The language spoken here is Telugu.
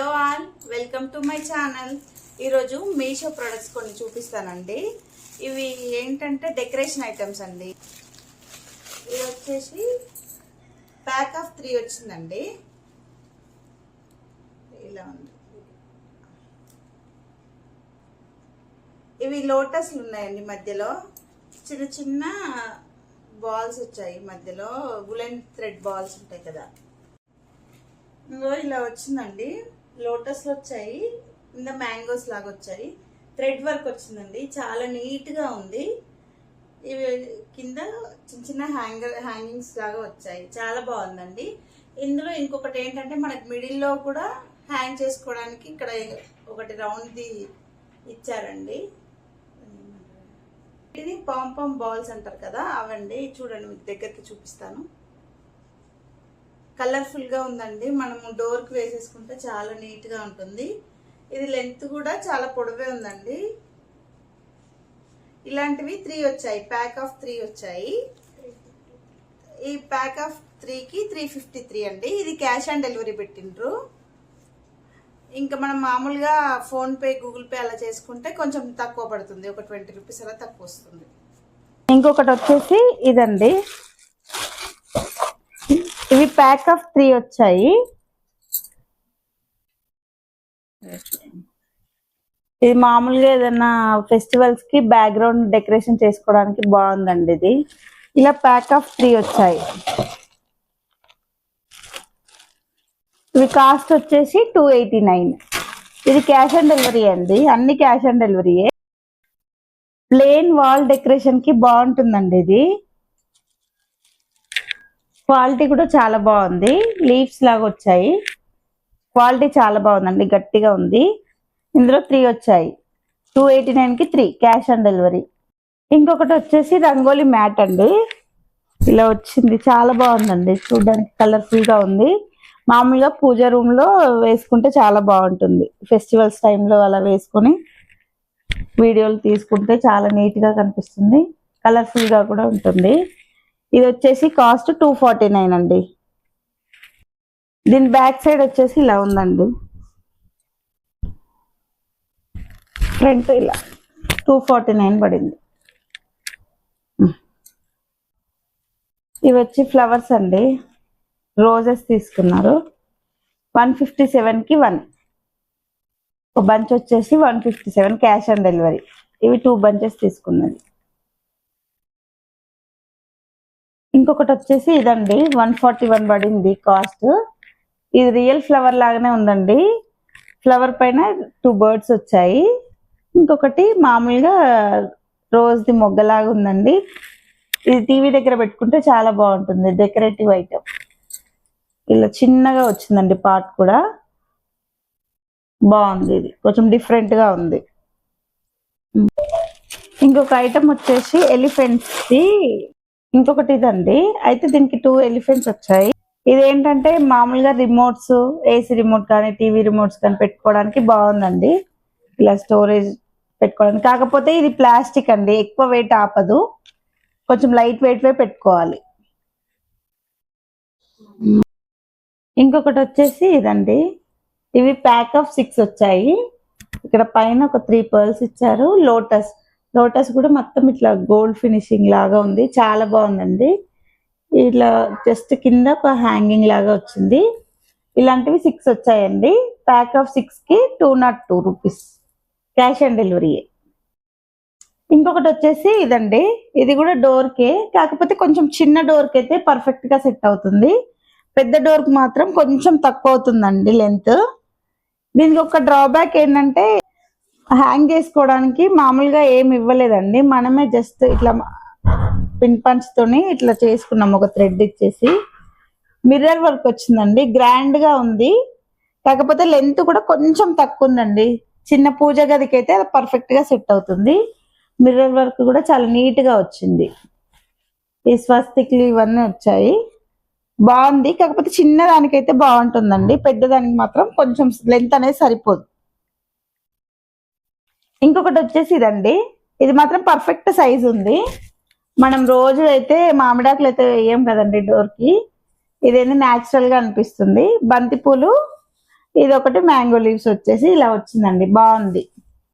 Hello all welcome to my channel. ఈరోజు మీషో ప్రొడక్ట్స్ కొన్ని చూపిస్తానండి. ఇవి ఏంటంటే డెకరేషన్ ఐటమ్స్ అండి. ఇది వచ్చేసి ప్యాక్ ఆఫ్ త్రీ వచ్చిందండి. ఇలా ఉంది. ఇవి లోటస్లు ఉన్నాయండి మధ్యలో. చిన్న చిన్న బాల్స్ వచ్చాయి మధ్యలో. వులెన్ థ్రెడ్ బాల్స్ ఉంటాయి కదా. ఇలా వచ్చిందండి. లోటస్ వచ్చాయి కింద మ్యాంగోస్ లాగా వచ్చాయి థ్రెడ్ వర్క్ వచ్చిందండి. చాలా నీట్గా ఉంది. ఇవి కింద చిన్న చిన్న హ్యాంగర్ హ్యాంగింగ్స్ లాగా వచ్చాయి. చాలా బాగుందండి. ఇందులో ఇంకొకటి ఏంటంటే మనకి మిడిల్లో కూడా హ్యాంగ్ చేసుకోవడానికి ఇక్కడ ఒకటి రౌండ్ది ఇచ్చారండి. ఇది పాంపాం బాల్స్ అంటారు కదా అవండి. చూడండి మీకు దగ్గరికి చూపిస్తాను. కలర్ఫుల్గా ఉందండి. మనము డోర్కి వేసేసుకుంటే చాలా నీట్గా ఉంటుంది. ఇది లెంత్ కూడా చాలా పొడవే ఉందండి. ఇలాంటివి త్రీ వచ్చాయి. ప్యాక్ ఆఫ్ త్రీ వచ్చాయి. ఈ ప్యాక్ ఆఫ్ త్రీకి త్రీ ఫిఫ్టీ త్రీ అండి. ఇది క్యాష్ ఆన్ డెలివరీ పెట్టిండ్రు. ఇంకా మనం మామూలుగా ఫోన్పే గూగుల్ పే అలా చేసుకుంటే కొంచెం తక్కువ పడుతుంది. ఒక ట్వంటీ రూపీస్ అలా తక్కువ వస్తుంది. ఇంకొకటి వచ్చేసి ఇదండి. ఇవి ప్యాక్ ఆఫ్ త్రీ వచ్చాయి. ఇది మామూలుగా ఏదైనా ఫెస్టివల్స్కి బ్యాక్గ్రౌండ్ డెకరేషన్ చేసుకోవడానికి బాగుందండి ఇది. ఇలా ప్యాక్ ఆఫ్ త్రీ వచ్చాయి. ఇవి కాస్ట్ వచ్చేసి టూ ఎయిటీ నైన్. ఇది క్యాష్ ఆన్ డెలివరీ అండి. అన్ని క్యాష్ ఆన్ డెలివరీయే ప్లేన్ వాల్ డెకరేషన్కి బాగుంటుందండి ఇది. క్వాలిటీ కూడా చాలా బాగుంది. లీవ్స్ లాగా వచ్చాయి. క్వాలిటీ చాలా బాగుందండి. గట్టిగా ఉంది. ఇందులో త్రీ వచ్చాయి. టూ ఎయిటీ నైన్కి త్రీ క్యాష్ ఆన్ డెలివరీ. ఇంకొకటి వచ్చేసి రంగోలీ మ్యాట్ అండి. ఇలా వచ్చింది. చాలా బాగుందండి. చూడడానికి కలర్ఫుల్గా ఉంది. మామూలుగా పూజ రూమ్లో వేసుకుంటే చాలా బాగుంటుంది. ఫెస్టివల్స్ టైంలో అలా వేసుకొని వీడియోలు తీసుకుంటే చాలా నీట్గా కనిపిస్తుంది. కలర్ఫుల్గా కూడా ఉంటుంది. ఇది వచ్చేసి కాస్ట్ టూ ఫార్టీ నైన్ అండి. దీని బ్యాక్ సైడ్ వచ్చేసి ఇలా ఉందండి. ఫ్రంట్ ఇలా టూ ఫార్టీ నైన్ పడింది. ఇవి వచ్చి ఫ్లవర్స్ అండి. రోజెస్ తీసుకున్నారు. వన్ ఫిఫ్టీ సెవెన్కి వన్. ఒక బంచ్ వచ్చేసి one fifty seven cash on delivery. ఇవి టూ బంచెస్ తీసుకున్నది. ఇంకొకటి వచ్చేసి ఇదండి. వన్ ఫార్టీ వన్ పడింది కాస్ట్. ఇది రియల్ ఫ్లవర్ లాగానే ఉందండి. ఫ్లవర్ పైన టూ బర్డ్స్ వచ్చాయి. ఇంకొకటి మామూలుగా రోజ్ది మొగ్గలాగా ఉందండి. ఇది టీవీ దగ్గర పెట్టుకుంటే చాలా బాగుంటుంది. Decorative item. ఇలా చిన్నగా వచ్చిందండి పార్ట్ కూడా. బాగుంది ఇది. కొంచెం డిఫరెంట్గా ఉంది. ఇంకొక ఐటమ్ వచ్చేసి ఎలిఫెంట్స్ ది ఇంకొకటి ఇదండి. అయితే దీనికి టూ ఎలిఫెంట్స్ వచ్చాయి. ఇది ఏంటంటే మామూలుగా రిమోట్స్ ఏసీ రిమోట్ కానీ టీవీ రిమోట్స్ కానీ పెట్టుకోవడానికి బాగుందండి. ఇలా స్టోరేజ్ పెట్టుకోవడానికి. కాకపోతే ఇది ప్లాస్టిక్ అండి. ఎక్కువ వెయిట్ ఆపదు. కొంచెం లైట్ వెయిట్ వే పెట్టుకోవాలి. ఇంకొకటి వచ్చేసి ఇదండి. ఇవి ప్యాక్ ఆఫ్ సిక్స్ వచ్చాయి. ఇక్కడ పైన ఒక త్రీ పర్ల్స్ ఇచ్చారు. లోటస్ లోటస్ కూడా మొత్తం ఇట్లా గోల్డ్ ఫినిషింగ్ లాగా ఉంది. చాలా బాగుందండి. ఇట్లా జస్ట్ కింద ఒక హ్యాంగింగ్ లాగా వచ్చింది. ఇలాంటివి సిక్స్ వచ్చాయండి. ప్యాక్ ఆఫ్ సిక్స్కి two naught two rupees. Cash on delivery. ఇంకొకటి వచ్చేసి ఇదండి. ఇది కూడా డోర్ కే. కాకపోతే కొంచెం చిన్న డోర్కి అయితే పర్ఫెక్ట్గా సెట్ అవుతుంది. పెద్ద డోర్కి మాత్రం కొంచెం తక్కువ అవుతుందండి లెంత్ దీనికి ఒక డ్రాబ్యాక్ ఏంటంటే హ్యాంగ్ చేసుకోవడానికి మామూలుగా ఏమి ఇవ్వలేదండి. మనమే జస్ట్ ఇట్లా పిన్ పంచ్తోని ఇట్లా చేసుకున్నాం. ఒక థ్రెడ్ ఇచ్చేసి. మిర్రర్ వర్క్ వచ్చిందండి. గ్రాండ్గా ఉంది. కాకపోతే లెంత్ కూడా కొంచెం తక్కువ ఉందండి. చిన్న పూజ గదికి అయితే అది పర్ఫెక్ట్గా సెట్ అవుతుంది. మిర్రర్ వర్క్ కూడా చాలా నీట్గా వచ్చింది. ఈ స్వస్తిక్లు ఇవన్నీ వచ్చాయి. బాగుంది. కాకపోతే చిన్నదానికైతే బాగుంటుందండి. పెద్దదానికి మాత్రం కొంచెం లెంత్ అనేది సరిపోదు. ఇంకొకటి వచ్చేసి ఇదండి. ఇది మాత్రం పర్ఫెక్ట్ సైజ్ ఉంది. మనం రోజు అయితే మామిడాకులు అయితే వేయం కదండి డోర్కి. ఇదేంటి న్యాచురల్ అనిపిస్తుంది. బంతిపూలు ఇది ఒకటి మ్యాంగో లీవ్స్ వచ్చేసి ఇలా వచ్చిందండి. బాగుంది.